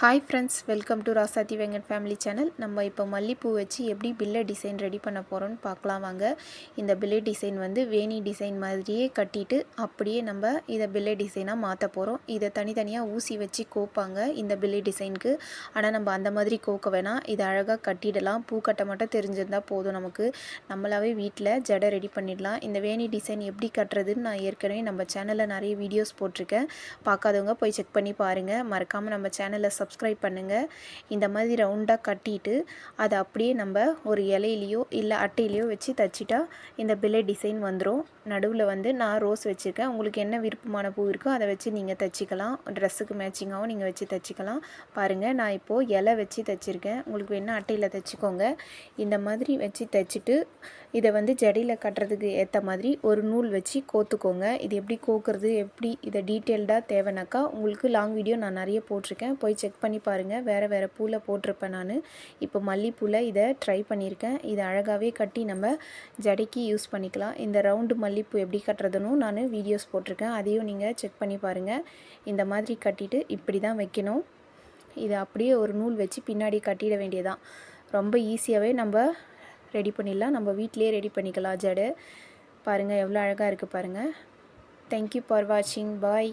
Hi friends welcome to Rasathi Venkat family channel நம்ம இப்போ மல்லிப்பூ வச்சு எப்படி பில்லை டிசைன் ரெடி பண்ண போகிறோம்னு பார்க்கலாம் வாங்க. இந்த பில்லை டிசைன் வந்து வேணி டிசைன் மாதிரியே கட்டிட்டு அப்படியே நம்ம இதை பில்லை டிசைனாக மாற்ற போகிறோம் இதை தனித்தனியாக ஊசி வச்சு கோப்பாங்க இந்த பில்லை டிசைனுக்கு ஆனால் நம்ம அந்த மாதிரி கோக்க வேணாம் இதை அழகாக கட்டிடலாம். பூ கட்ட மட்டும் தெரிஞ்சிருந்தால் போதும் நமக்கு. நம்மளாவே வீட்டில் ஜடை ரெடி பண்ணிடலாம். இந்த வேணி டிசைன் எப்படி கட்டுறதுன்னு நான் ஏற்கனவே நம்ம சேனலில் நிறைய வீடியோஸ் போட்டிருக்கேன். பார்க்காதவங்க போய் செக் பண்ணி பாருங்கள் மறக்காமல் நம்ம சேனலை சப்ஸ்கிரைப் பண்ணுங்கள் இந்த மாதிரி ரவுண்டாக கட்டிட்டு அதை அப்படியே நம்ம ஒரு இலையிலையோ இல்லை அட்டையிலையோ வச்சு தச்சிட்டா இந்த பிள்ளை டிசைன் வந்துடும் நடுவில் வந்து நான் ரோஸ் வச்சுருக்கேன். உங்களுக்கு என்ன விருப்பமான பூ இருக்கோ அதை வச்சு நீங்கள் தைச்சிக்கலாம். ட்ரெஸ்ஸுக்கு மேட்சிங்காகவும் நீங்கள் வச்சு தைச்சிக்கலாம். பாருங்கள் நான் இப்போது இலை வச்சு தைச்சிருக்கேன். உங்களுக்கு என்ன அட்டையில் தைச்சிக்கோங்க. இந்த மாதிரி வச்சு தைச்சிட்டு இதை வந்து ஜடியில் கட்டுறதுக்கு ஏற்ற மாதிரி ஒரு நூல் வச்சு கோத்துக்கோங்க. இது எப்படி கோக்குறது எப்படி இதை டீட்டெயில்டாக தேவைனாக்கா உங்களுக்கு லாங் வீடியோ நான் நிறைய போட்டிருக்கேன். போய் செக் பண்ணி பாருங்கள் வேறு வேறு பூவில் போட்டிருப்பேன் நான். இப்போ மல்லிப்பூவில் இதை ட்ரை பண்ணியிருக்கேன். இதை அழகாகவே கட்டி நம்ம ஜடைக்கு யூஸ் பண்ணிக்கலாம். இந்த ரவுண்டு மல்லிப்பூ எப்படி கட்டுறதுன்னு நான் வீடியோஸ் போட்டிருக்கேன். அதையும் நீங்கள் செக் பண்ணி பாருங்கள் இந்த மாதிரி கட்டிட்டு இப்படி தான் வைக்கணும். இதை அப்படியே ஒரு நூல் வச்சு பின்னாடி கட்டிட வேண்டியதான் ரொம்ப ஈஸியாகவே நம்ம ரெடி பண்ணிடலாம். நம்ம வீட்டிலே ரெடி பண்ணிக்கலாம் ஜடை. பாருங்கள் எவ்வளோ அழகாக இருக்குது பாருங்கள் தேங்க்யூ ஃபார் வாட்சிங் பாய்